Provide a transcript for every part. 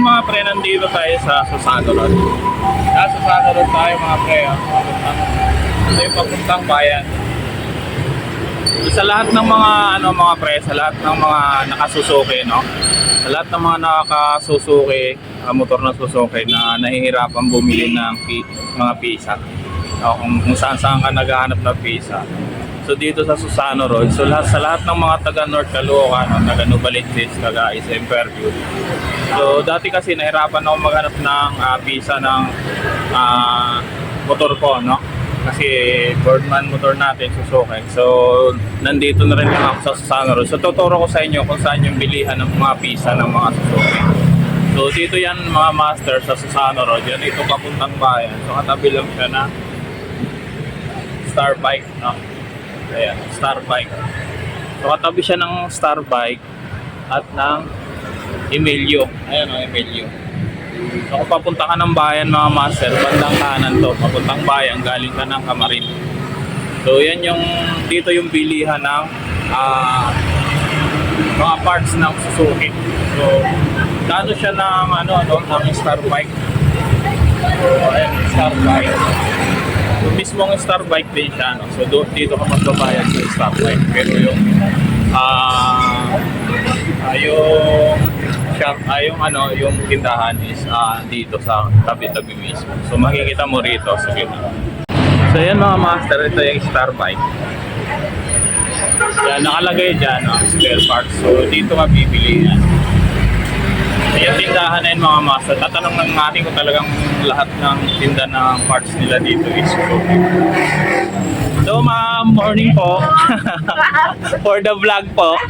ngayon mga pre, nandito tayo sa Susano Road. Sa Susano Road tayo mga pre. ah. Ito yung papuntang bayan. Sa lahat ng mga ano mga pre, sa lahat ng mga nakasusuki, no? Sa lahat ng mga nakasusuki, ah, motor na susuki na nahihirapan bumili ng pi- mga pisa. O, kung, kung saan saan ka naghahanap ng pisa. So dito sa Susano Road, so lahat sa lahat ng mga taga North Caloocan, no, taga Novaliches, taga Isa Fairview. So dati kasi nahirapan ako maghanap ng ah, pisa ng ah, motor ko, no? Kasi Birdman motor natin, Suzuki. So nandito na rin lang ako sa Susano Road. So tuturo ko sa inyo kung saan yung bilihan ng mga pisa ng mga Suzuki. So dito yan mga master sa Susano Road. Yan ito papuntang bayan. So katabi lang siya na Star Bike, no? Ayan, Star Bike. So katabi siya ng Star Bike at ng Emilio. Ayan o, Emilio. So kung papunta ka ng bayan mga master, bandang kanan to, papuntang bayan, galing ka ng Kamarin. So yan yung, dito yung bilihan ng ah, mga parts ng Suzuki. So, kano siya ng ano, ano, ng Star Bike. So, ayan, Star Bike. So, mismong Star Bike din siya, no? So, do, dito ka magbabayad sa Star Bike. Pero yung, ah, ah, yung shop, ah, yung ano, yung tindahan is ah, dito sa tabi-tabi mismo. So, makikita mo rito sa gitna. So, yan mga master, ito yung Star Bike. Yan, nakalagay dyan, no? spare parts. So, dito ka bibili yan. Yung tindahan na yun mga master. Tatanong lang natin kung talagang lahat ng tinda ng parts nila dito is Suzuki. So, ma'am, morning po. For the vlog po.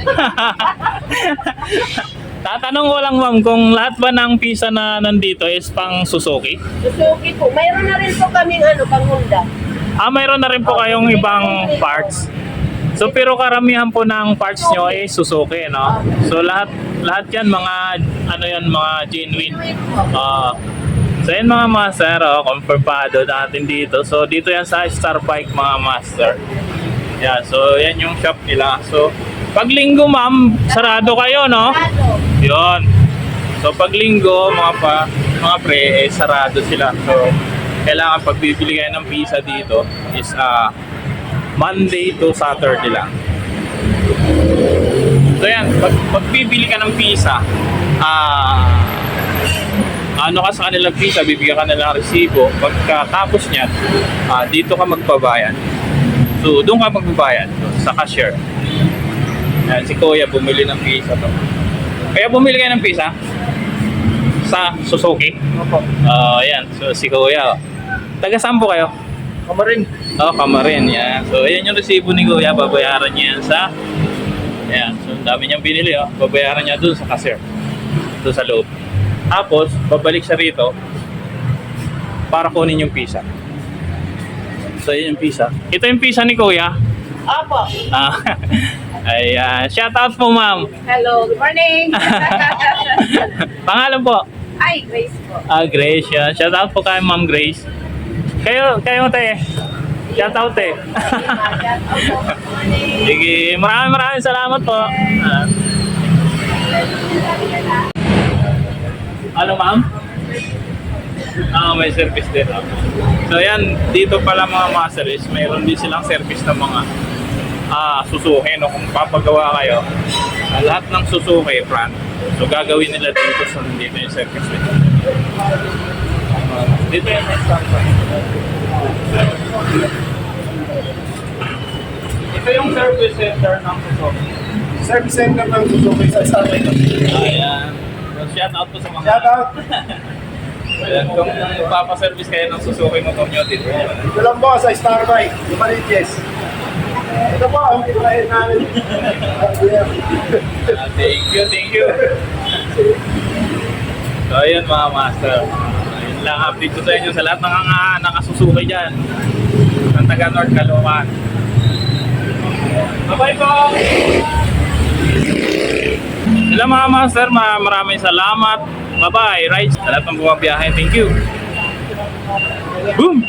Tatanong ko lang ma'am kung lahat ba ng pisa na nandito is pang Suzuki? Suzuki po. Mayroon na rin po kaming ano, pang Honda. Ah, mayroon na rin po kayong ibang parts. So pero karamihan po ng parts nyo ay Suzuki, no? So lahat lahat 'yan mga ano 'yan mga genuine. Ah. so yan mga master, oh, confirmado natin dito. So dito yan sa Star Bike mga master. Yeah, so yan yung shop nila. So pag linggo ma'am, sarado kayo, no? Yun. So pag linggo, mga pa, mga pre, eh, sarado sila. So kailangan pagbibili kayo ng pizza dito is ah Monday to Saturday lang. So yan, pag pagbibili ka ng pizza, ah ano ka sa kanilang pizza, bibigyan ka nila ng resibo. Pagkatapos niyan, ah, dito ka magbabayad. So doon ka magbabayad sa cashier. Yan, si Kuya bumili ng pizza to. Kaya bumili kayo ng pizza sa Suzuki. Opo. Oh, yan. So si Kuya. oh. Taga saan po kayo? Kamarin. Oh, Kamarin. Yan. So ayan yung resibo ni Kuya. Babayaran niya yan sa Ayan. So ang dami niyang binili. Oh. Babayaran niya dun sa cashier. Doon sa loob. Tapos, babalik siya rito para kunin yung pizza. So, yun yung pizza. Ito yung pizza ni Kuya. Opo. Ah, ayan. Shout out po, ma'am. Hello. Good morning. Pangalan po? Ay, Grace po. Ah, Grace. Yan. Shout out po kay Ma'am Grace. Kayo, kayo te. Shout out morning. Sige, maraming maraming salamat po. Ah. Ano ma'am? Ah, may service din. ah. So yan, dito pala mga masteries, mayroon din silang service ng mga ah, Suzuki. No? Kung papagawa kayo, ah, lahat ng Suzuki brand, so gagawin nila dito sa dito yung service nila. Dito yung Ito yung service center ng Suzuki. Service center ng Suzuki sa Starway. Ayan. So, shout out po sa mga... Shout out. Ayan, kung papaservice kayo ng Suzuki motor nyo dito. Ito lang po sa Starbike, Lumaliches. Ito po ang kitlahin namin. Ah, thank you, thank you. So, ayun mga master. Ayun lang, update ko sa inyo sa lahat ng mga nakasusuki dyan. Ng taga North Caloocan. Bye-bye po! Sila mga master, ma- maraming salamat. Bye-bye, right? Sa lahat ng bumabiyahe, thank you. Boom!